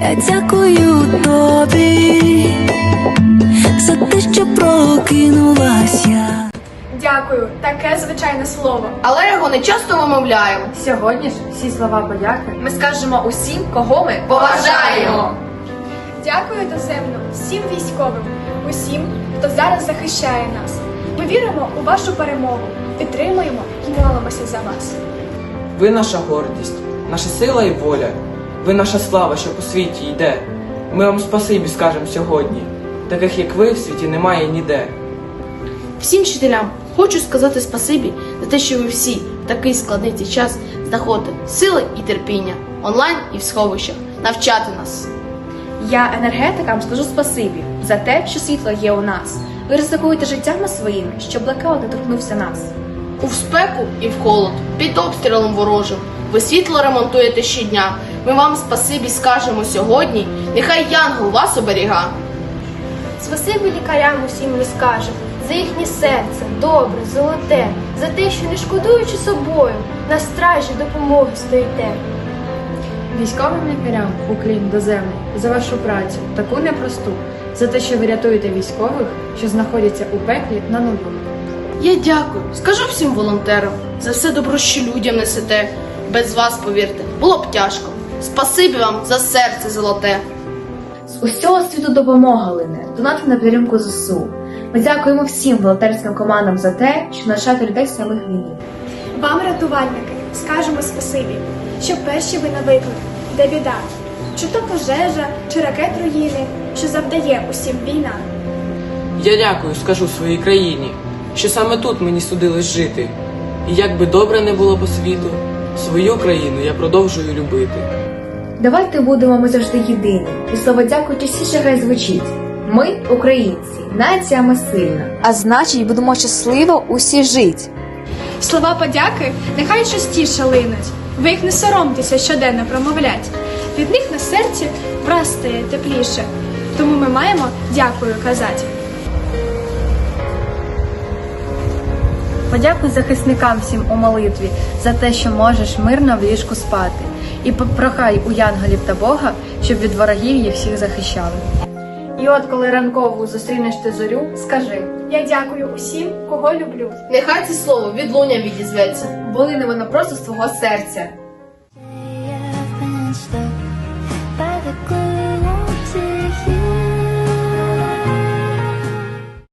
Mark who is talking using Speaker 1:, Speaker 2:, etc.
Speaker 1: Я дякую тобі за те, що прокинулась я.
Speaker 2: Дякую, таке звичайне слово.
Speaker 3: Але його не часто вимовляємо.
Speaker 4: Сьогодні ж всі слова подяки
Speaker 3: Ми скажемо усім, кого ми поважаємо.
Speaker 2: Дякую доземно всім військовим, усім, хто зараз захищає нас. Ми віримо у вашу перемогу, підтримуємо і молимося за вас.
Speaker 5: Ви наша гордість, наша сила і воля. Ви наша слава, що по світі йде. Ми вам спасибі скажемо сьогодні. Таких як ви в світі немає ніде.
Speaker 3: Всім вчителям хочу сказати спасибі за те, що ви всі в такий складний цей час знаходите сили і терпіння онлайн і в сховищах навчати нас.
Speaker 6: Я енергетикам скажу спасибі за те, що світло є у нас. Ви ризикуєте життями своїми, щоб блекаут не торкнувся нас.
Speaker 3: У спеку і в холод, під обстрілом ворожим. Ви світло ремонтуєте щодня. Ми вам спасибі скажемо сьогодні. Нехай янгол вас оберіга.
Speaker 7: Спасибі лікарям усім ми скажемо за їхнє серце, добре, золоте, за те, що не шкодуючи собою, на стражі допомоги стоїте.
Speaker 4: військовим лікарям уклін доземний за вашу працю, таку непросту, за те, що ви рятуєте військових, що знаходяться у пеклі на нулю.
Speaker 3: Я дякую, скажу всім волонтерам за все добро, що людям несете. Без вас, повірте, було б тяжко. Спасибі вам за серце золоте.
Speaker 6: З усього світу допомога лине, донати на підтримку ЗСУ. Ми дякуємо всім волонтерським командам за те, що навчати людей з самих війни.
Speaker 2: Вам, рятувальники, скажемо спасибі, що перші ви на виклик, де біда, чи то пожежа, чи ракет руїни, що завдає усім війна.
Speaker 5: Я дякую, скажу своїй країні, що саме тут мені судилось жити. І як би добре не було по світу, свою країну я продовжую любити.
Speaker 6: Давайте будемо ми завжди єдині, і слово дякую частіше хай звучить. Ми, українці, нація ми сильна.
Speaker 8: А значить, будемо щасливо усі жить.
Speaker 2: Слова подяки нехай частіше линуть. Ви їх не соромтеся щоденно промовлять. Від них на серці враз стає тепліше. Тому ми маємо дякую казати.
Speaker 4: Подякуй захисникам всім у молитві за те, що можеш мирно в ліжку спати. І попрохай у янголів та Бога, щоб від ворогів їх всіх захищали. І от коли ранкову зустрінеш ти зорю, скажи,
Speaker 2: Я дякую усім, кого люблю.
Speaker 3: Нехай це слово відлуння відізветься.
Speaker 6: бо не воно просто з твого серця.